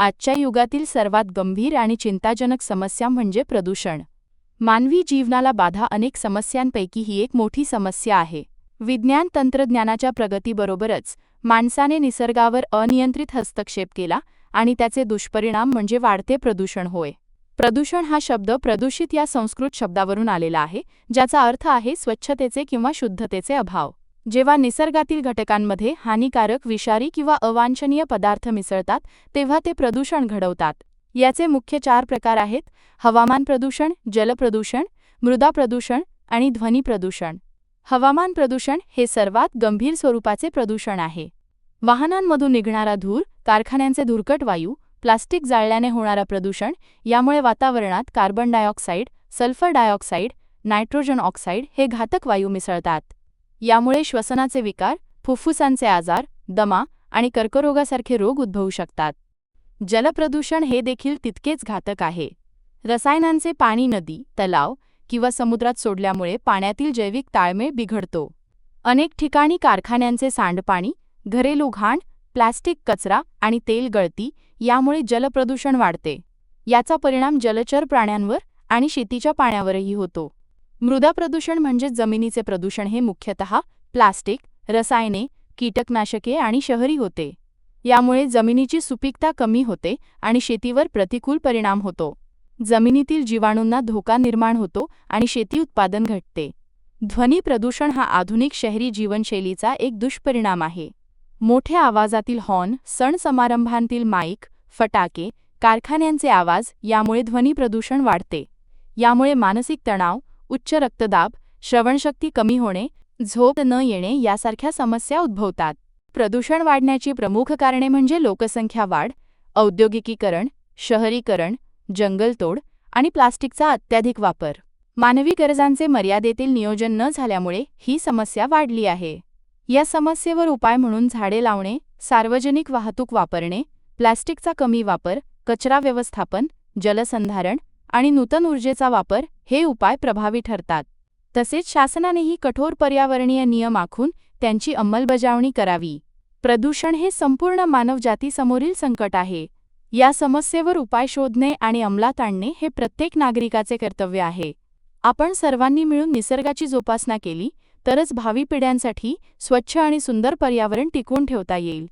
आजच्या युगातील सर्वात गंभीर आणि चिंताजनक समस्या म्हणजे प्रदूषण. मानवी जीवनाला बाधा अनेक समस्यांपैकी ही एक मोठी समस्या आहे. विज्ञान तंत्रज्ञानाच्या प्रगतीबरोबरच माणसाने निसर्गावर अनियंत्रित हस्तक्षेप केला आणि त्याचे दुष्परिणाम म्हणजे वाढते प्रदूषण होय. प्रदूषण हा शब्द प्रदूषित या संस्कृत शब्दावरून आलेला आहे ज्याचा अर्थ आहे स्वच्छतेचे किंवा शुद्धतेचे अभाव. जेव्हा निसर्गातील घटकांमध्ये हानिकारक विषारी किंवा अवांछनीय पदार्थ मिसळतात तेव्हा ते प्रदूषण घडवतात. याचे मुख्य चार प्रकार आहेत हवामान प्रदूषण जलप्रदूषण मृदा प्रदूषण आणि ध्वनी प्रदूषण. हवामान प्रदूषण हे सर्वात गंभीर स्वरूपाचे प्रदूषण आहे. वाहनांमधून निघणारा धूर कारखान्यांचे धुरकट वायू प्लास्टिक जाळल्याने होणारा प्रदूषण यामुळे वातावरणात carbon dioxide sulphur dioxide nitrogen oxide हे घातक वायू मिसळतात. यामुळे श्वसनाचे विकार फुफ्फुसांचे आजार दमा आणि कर्करोगासारखे रोग उद्भवू शकतात. जलप्रदूषण हे देखील तितकेच घातक आहे. रसायनांचे पाणी नदी तलाव किंवा समुद्रात सोडल्यामुळे पाण्यातील जैविक ताळमेळ बिघडतो. अनेक ठिकाणी कारखान्यांचे सांडपाणी घरेलू घाण प्लास्टिक कचरा आणि तेल गळती यामुळे जलप्रदूषण वाढते. याचा परिणाम जलचर प्राण्यांवर आणि शेतीच्या पाण्यावरही होतो. मृदा प्रदूषण म्हणजे जमिनीचे प्रदूषण हे मुख्यतः प्लास्टिक रसायने कीटकनाशके आणि शहरी होते. यामुळे जमिनीची सुपीकता कमी होते आणि शेतीवर प्रतिकूल परिणाम होतो. जमिनीतील जीवाणूंना धोका निर्माण होतो आणि शेती उत्पादन घटते. ध्वनी प्रदूषण हा आधुनिक शहरी जीवनशैलीचा एक दुष्परिणाम आहे. मोठ्या आवाजातील हॉर्न सण समारंभांतील माईक फटाके कारखान्यांचे आवाज यामुळे ध्वनी प्रदूषण वाढते. यामुळे मानसिक तणाव उच्च रक्तदाब श्रवणशक्ती कमी होणे झोप न येणे यासारख्या समस्या उद्भवतात. प्रदूषण वाढण्याची प्रमुख कारणे म्हणजे लोकसंख्या वाढ औद्योगिकीकरण शहरीकरण जंगलतोड आणि प्लास्टिकचा अत्याधिक वापर. मानवी गरजांचे मर्यादेतील नियोजन न झाल्यामुळे ही समस्या वाढली आहे. या समस्येवर उपाय म्हणून झाडे लावणे सार्वजनिक वाहतूक वापरणे प्लास्टिकचा कमी वापर कचरा व्यवस्थापन जलसंधारण आणि नूतन ऊर्जेचा वापर हे उपाय प्रभावी ठरतात. तसेच शासनानेही कठोर पर्यावरणीय नियम आखून त्यांची अंमलबजावणी करावी. प्रदूषण हे संपूर्ण मानवजातीसमोरील संकट आहे. या समस्येवर उपाय शोधणे आणि अंमलात आणणे हे प्रत्येक नागरिकाचे कर्तव्य आहे. आपण सर्वांनी मिळून निसर्गाची जोपासना केली तरच भावी पिढ्यांसाठी स्वच्छ आणि सुंदर पर्यावरण टिकवून ठेवता येईल.